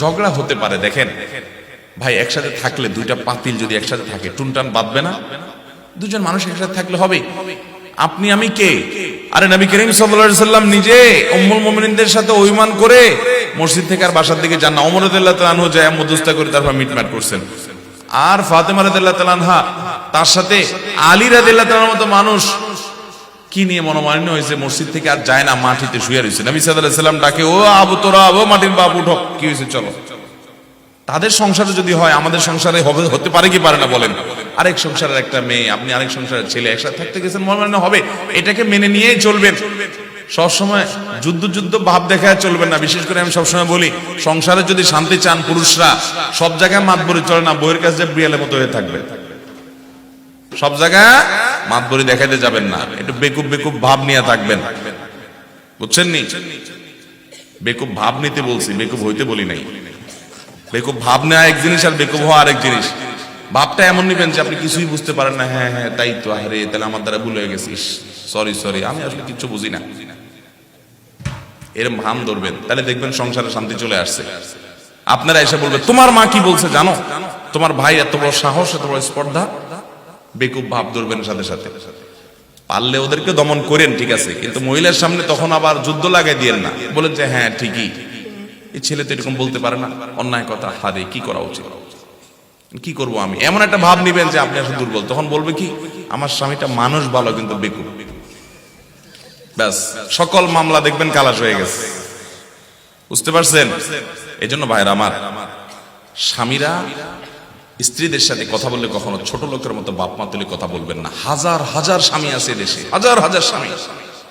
ঝগড়া হতে পারে, দেখেন। ভাই, একসাথে থাকলে দুইটা পাতিল যদি একসাথে থাকে, টুনটান বাঁধবে না? দুজন মানুষ একসাথে থাকলে হবে। আপনি, আমি কে? আরে, নবী করিম সাল্লাম নিজে উম্মুল মুমিনিনদের সাথে অভিমান করে মসজিদ থেকে আর বাসার দিকে যান না। তাআলা আনহু যায় মধ্যস্থতা করে তারপর মিটমাট করছেন। আর ফাতেমা রাদিয়াল্লাহু তাআলা আনহা, তার সাথে আলী রাদিয়াল্লাহু তাআলার মতো মানুষ কি নিয়ে মনোমালিন্য হয়েছে? মসজিদ থেকে আর যায় না, মাটিতে শুয়ে রয়েছে। নবী আলাইহি সাল্লাম ডাকে, ও আবু তোরা, ও মাটির বাপ, উঠো। কি হয়েছে? চলো। তাদের সংসারে যদি হয়, আমাদের সংসারে হবে, হতে পারে কি পারে না বলেন। আরেক সংসারের একটা মেয়ে, আপনি আরেক সংসারের ছেলে একসাথে থাকতে গেছেন মনে হবে। এটাকে মেনে নিয়েই চলবেন। সবসময় যুদ্ধ যুদ্ধ, ভাব দেখায় চলবেন না। বিশেষ করে আমি সবসময় বলি, সংসারে যদি শান্তি চান পুরুষরা, সব জায়গায় মাতবরি চলে না বইয়ের কাছে বিড়ালের মতো হয়ে থাকবে। সব জায়গায় মাতবরি দেখাইতে যাবেন না। একটু বেকুব বেকুব ভাব নিয়ে থাকবেন। বুঝছেন নি? বেকুব ভাব নিতে বলছি, বেকুব হইতে বলি নাই। বেকুব ভাব নেওয়া এক জিনিস আর বেকুব হওয়া আরেক জিনিস। ভাবটা এমন নিবেন যে আপনি কিছুই বুঝতে পারেন না হ্যাঁ হ্যাঁ তাই তো আরে তাহলে আমার দ্বারা ভুল হয়ে গেছিস সরি সরি আমি আসলে কিচ্ছু বুঝি না। এরম ভাম ধরবেন, তাহলে দেখবেন সংসারে শান্তি চলে আসছে। আপনারা এসে বলবেন, তোমার মা কি বলছে জানো? তোমার ভাই এত বড় সাহস, এত বড় স্পর্ধা বেকুব ভাব ধরবেন সাথে সাথে। পারলে ওদেরকে দমন করেন, ঠিক আছে, কিন্তু মহিলার সামনে তখন আবার যুদ্ধ লাগাই দিয়েন না। বলেন যে হ্যাঁ ঠিকই। এই ছেলে তো এরকম বলতে পারে না। অন্যায় কথা হারে কি করা উচিত? কি করব আমি? এমন একটা ভাব নিবেন যে, আপনি আসলে দুর্বল। তখন বলবে কি, আমার স্বামীটা মানুষ ভালো, কিন্তু বেকুব। ব্যাস, সকল মামলা দেখবেন কালাস হয়ে গেছে। বুঝতে পারছেন? এই জন্য ভাইরা আমার, স্বামীরা স্ত্রীদের সাথে কথা বললে কখনো ছোট লোকের মতো বাপ মা তুলে কথা বলবেন না। হাজার হাজার স্বামী আছে দেশে হাজার হাজার স্বামী।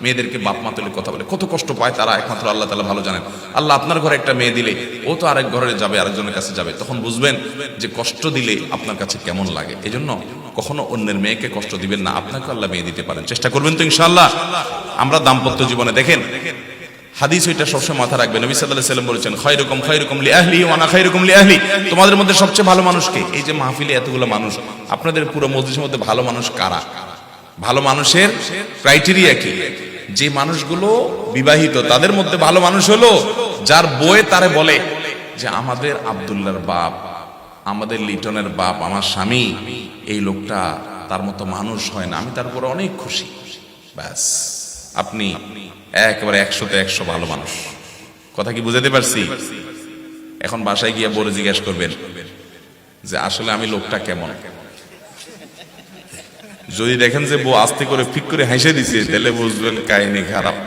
মেয়েদেরকে বাপ মা তুলে কথা বলে। কত কষ্ট পায় তারা একমাত্র আল্লাহ তালা ভালো জানেন। আল্লাহ আপনার ঘরে একটা মেয়ে দিলে ও তো আরেক ঘরে যাবে, আরেকজনের কাছে যাবে। তখন বুঝবেন যে কষ্ট দিলে আপনার কাছে কেমন লাগে। এই জন্য কখনো অন্যের মেয়েকে কষ্ট দিবেন না। আপনাকে আল্লাহ মেয়ে দিতে পারেন। চেষ্টা করবেন তো ইনশাল্লাহ আমরা দাম্পত্য জীবনে দেখেন হাদিস ওইটা সবসময় মাথা রাখবে। নবী আলাইহি সাল্লাম বলেছেন, খায়রুকুম খায়রুকুম লি আহলি ওয়া আনা খায়রুকুম লি আহলি তোমাদের মধ্যে সবচেয়ে ভালো মানুষকে এই যে মাহফিলে এতগুলো মানুষ, আপনাদের পুরো মজলিসের মধ্যে ভালো মানুষ কারা? ভালো মানুষের ক্রাইটেরিয়া কি? যে মানুষগুলো বিবাহিত, তাদের মধ্যে ভালো মানুষ হলো যার বয়ে তারে বলে যে, আমাদের আব্দুল্লাহর বাপ, আমাদের লিটনের বাপ, আমার স্বামী, এই লোকটা তার মতো মানুষ হয় না, আমি তার উপরে অনেক খুশি। ব্যাস। আপনি একেবারে একশোতে একশো ভালো মানুষ। কথা কি বুঝাতে পারছি? এখন বাসায় গিয়ে বলে জিজ্ঞেস করবেন যে, আসলে আমি লোকটা কেমন? যদি দেখেন যে বউ আস্তে করে ফিক করে হেসে দিছে, তাহলে বুঝবেন কাহিনী খারাপ।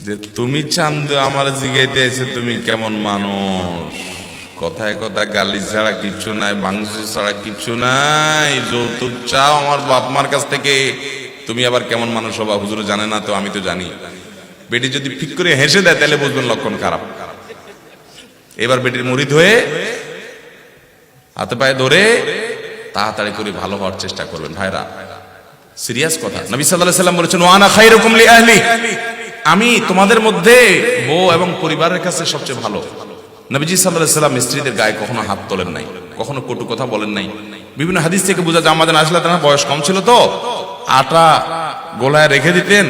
যে, তুমি চান্দ আমার জিগাইতে এসে তুমি কেমন মানুষ? কথায় কথা গালি ছাড়া কিচ্ছু নাই মাংস ছাড়া কিচ্ছু নাই। যৌতুক চাও আমার বাপ মার কাছ থেকে। তুমি আবার কেমন মানুষ হবা? হুজুর জানে না তো, আমি তো জানি। বেটি যদি ফিক করে হেসে দেয়, তাহলে বুঝবেন লক্ষণ খারাপ। এবার বেটির মুড়ি ধুয়ে হাতে পায়ে ধরে তাড়াতাড়ি করে ভালো হওয়ার চেষ্টা করবেন। ভাইরা, সিরিয়াস কথা। নবী সাল্লাল্লাহু আলাইহি সাল্লাম বলেছেন, ওয়ানা খায়রুকুম লি আহলি। আমি তোমাদের মধ্যে বউ এবং পরিবারের কাছে সবচেয়ে ভালো। নবীজি সাল্লাল্লাহু আলাইহি স্ত্রীদের গায়ে কখনো হাত তোলেন নাই, কখনো কটু কথা বলেন নাই। বিভিন্ন হাদিস থেকে বোঝা যায়, আমাদের আসলে তার বয়স কম ছিল তো। আটা গোলায় রেখে দিতেন।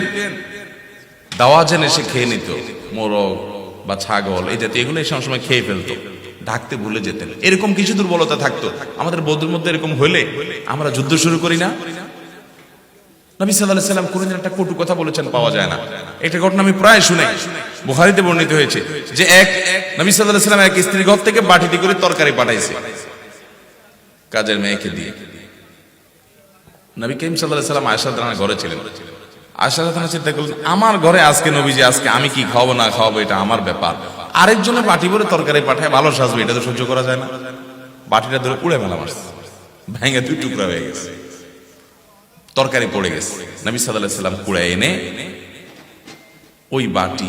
দাওয়া জেনে সে খেয়ে নিত, মোরগ বা ছাগল, এই জাতীয় এগুলো এই সময় খেয়ে ফেলতো, ঢাকতে ভুলে যেতেন। এরকম কিছু দুর্বলতা থাকতো। আমাদের বৌদ্ধের মধ্যে এরকম হলে আমরা যুদ্ধ শুরু করি না? একটা কটু কথা বলেছেন, পাওয়া যায় না। ঘটনা আমি প্রায় বর্ণিত হয়েছে যে এক এক থেকে করে তরকারি কাজের মেয়েকে দিয়ে। নবী করিম সাল্লাহ সাল্লাম আয়সা রানার ঘরে ছিলেন। আয়সা রানা চিন্তা করলেন আমার ঘরে আজকে নবীজি, আজকে আমি কি খাওয়াবো, না খাওয়াবো, এটা আমার ব্যাপার। আরেকজনের বাটি ভরে তরকারি পাঠায়, ভালো সাজবে, এটা তো সহ্য করা যায় না। বাটিটা ধরে উড়ে মেলা মারছে ভেঙে দুই টুকরা হয়ে গেছে। তরকারি পড়ে গেছে। নবী সাল্লাহ সাল্লাম কুড়ে এনে ওই বাটি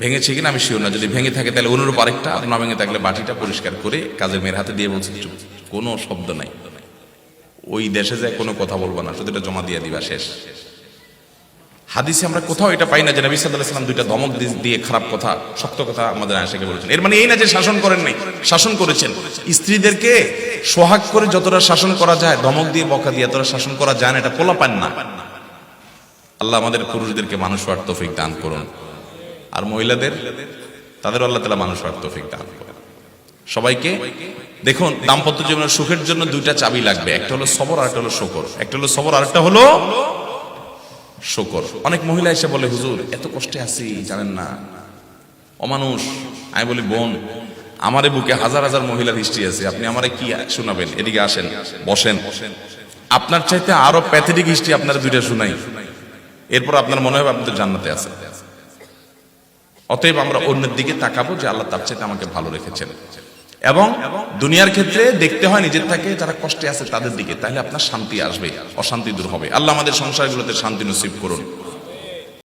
ভেঙেছে কিনা আমি শিওর না। যদি ভেঙে থাকে তাহলে অনুরূপ আরেকটা, আর না ভেঙে থাকলে বাটিটা পরিষ্কার করে কাজের মেয়ের হাতে দিয়ে বলছে কোনো শব্দ নাই। ওই দেশে যায় কোনো কথা বলব না, শুধু এটা জমা দিয়ে দিবা, শেষ। হাদিসে আমরা কোথাও এটা পাই না যে নবী সাল্লাহ সাল্লাম দুইটা দমক দিয়ে খারাপ কথা, শক্ত কথা আমাদের আয়সাকে বলেছেন। এর মানে এই না যে শাসন করেন নাই, শাসন করেছেন। স্ত্রীদেরকে সোহাগ করে যতটা শাসন করা যায়, ধমক দিয়ে, বকা দিয়ে, এতটা শাসন করা যায় না, এটা পোলা পান না। আল্লাহ আমাদের পুরুষদেরকে মানুষ হওয়ার তৌফিক দান করুন। আর মহিলাদের তাদের আল্লাহ তালা মানুষ হওয়ার তৌফিক দান করেন। সবাইকে দেখুন, দাম্পত্য জীবনের সুখের জন্য দুইটা চাবি লাগবে, একটা হলো সবর আর একটা হলো শকর। একটা হলো সবর আর একটা হলো শকর। অনেক মহিলা এসে বলে, হুজুর, এত কষ্টে আছি, জানেন না। অমানুষ, আমি বলি, বোন, আমারে বুকে হাজার হাজার মহিলার হিস্ট্রি আছে, আপনি আমারে কি শোনাবেন? এদিকে আসেন, বসেন। আপনার চাইতে আরও প্যাথেটিক হিস্ট্রি আপনার দুইটা শুনাই। এরপর আপনার মনে হবে আপনি তো জান্নাতে আছেন। অতএব আমরা অন্যের দিকে তাকাবো যে আল্লাহ তার চাইতে আমাকে ভালো রেখেছেন। এবং দুনিয়ার ক্ষেত্রে দেখতে হয় নিজের থেকে যারা কষ্টে আছে তাদের দিকে, তাহলে আপনার শান্তি আসবে, অশান্তি দূর হবে। আল্লাহ আমাদের সংসারগুলোতে শান্তি নসিব করুন।